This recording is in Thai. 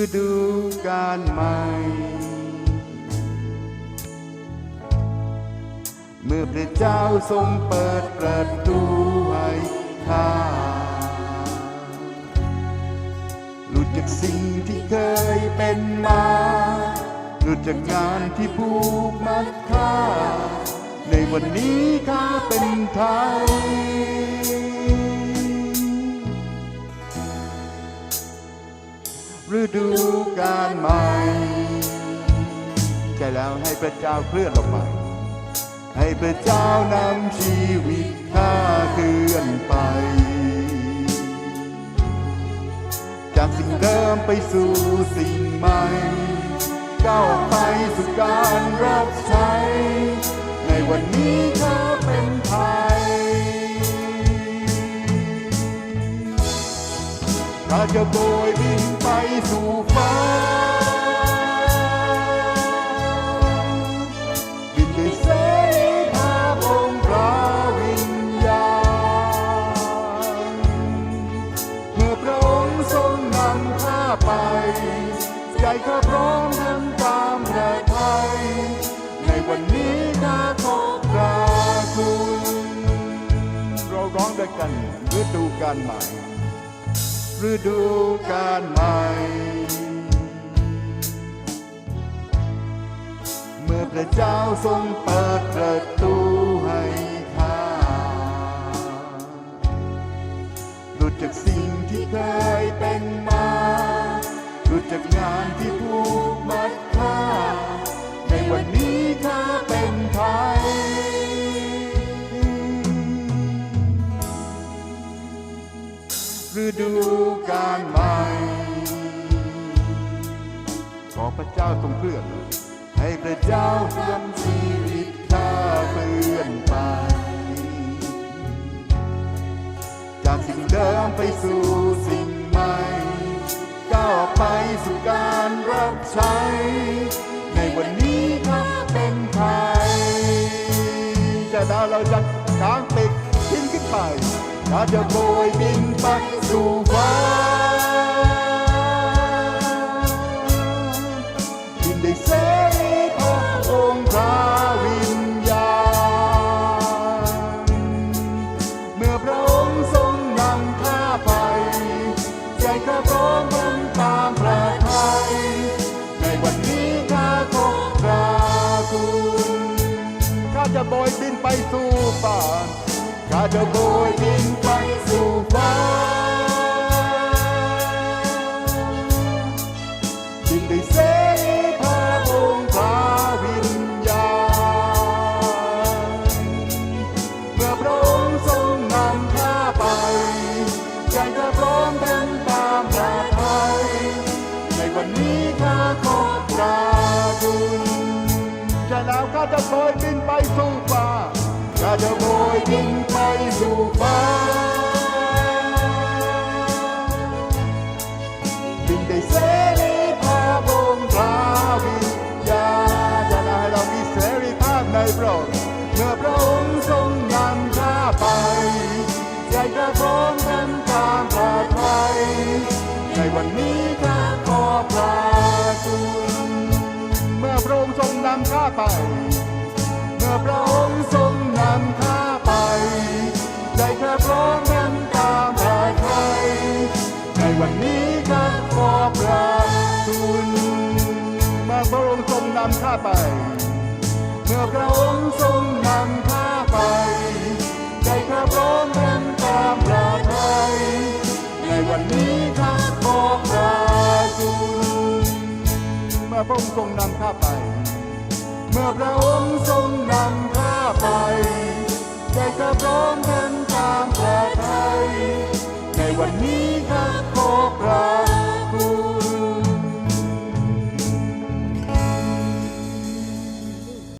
ฤดูกาลใหม่ เมื่อพระเจ้าทรงเปิดประตูให้ข้าหลุดจากสิ่งที่เคยเป็นมา หลุดจากงานที่ผูกมัดข้าในวันนี้ข้าเป็นไทย ฤดูกาลใหม่ใช่แล้วให้พระเจ้าเคลื่อนออกไปให้พระเจ้านำชีวิตข้าเคลื่อนไป จากสิ่งเดิมไปสู่สิ่งใหม่ก้าวไปสู่การรับใช้ ในวันนี้ข้าเป็นไทย ข้าจะโบยบินไปสู่ฟ้า บินด้วยเสรีภาพองค์พระวิญญาณ เมื่อพระองค์ทรงนำข้าไป ใจข้าพร้อมทำตามพระทัยในวันนี้ข้าขอบพระคุณ เราร้องด้วยกันฤดูกาลใหม่ ฤดูกาลใหม่ เมื่อพระเจ้าทรงเปิดประตูให้ข้าหลุดจากสิ่งที่เคยเป็นมาหลุดจากงานที่ผูกมัด ดูกาลใหม่ ขอพระเจ้าทรงเคลื่อน ให้พระเจ้านำชีวิตข้าเคลื่อนไป จากสิ่งเดิมไปสู่สิ่งใหม่ก้าวไปสู่การรับใช้ ในวันนี้ข้าเป็นไทยจะดาวเราจะกางปีกทิ้งขึ้นไป ข้าจะโบยบินไปสู่ฟ้าบินได้เสรีภาพองค์พระวิญญาณเมื่อพระองค์ทรงนำข้าไป ใจข้าพร้อมทำตามพระทัยในวันนี้ข้าขอพระคุณข้าจะโบยบินไปสู่ฟ้า ข้าจะโบยบินไปสู่ฟ้าบินได้เสรีภาพองค์พระวิญญาณเมื่อพระองค์ทรงนำข้าไปใจข้าพร้อมทำตามพระทัยในวันนี้ข้าขอบพระคุณใช่แล้วข้าจะโบยบินไปสู่ฟ้า ข้าจะโำข้าไป เมื่อพระองค์ทรงนำข้าไป ใจข้าพร้อมเริ่ตามพระไทยในวันนี้ข้าขอพระคุณเมื่อพระองค์ทรงนำข้าไป เมื่อพระองค์ทรงนำข้าไปใจข้าพร้อมเริ่ตามพระไทยในวันนี้ข้าขอพระ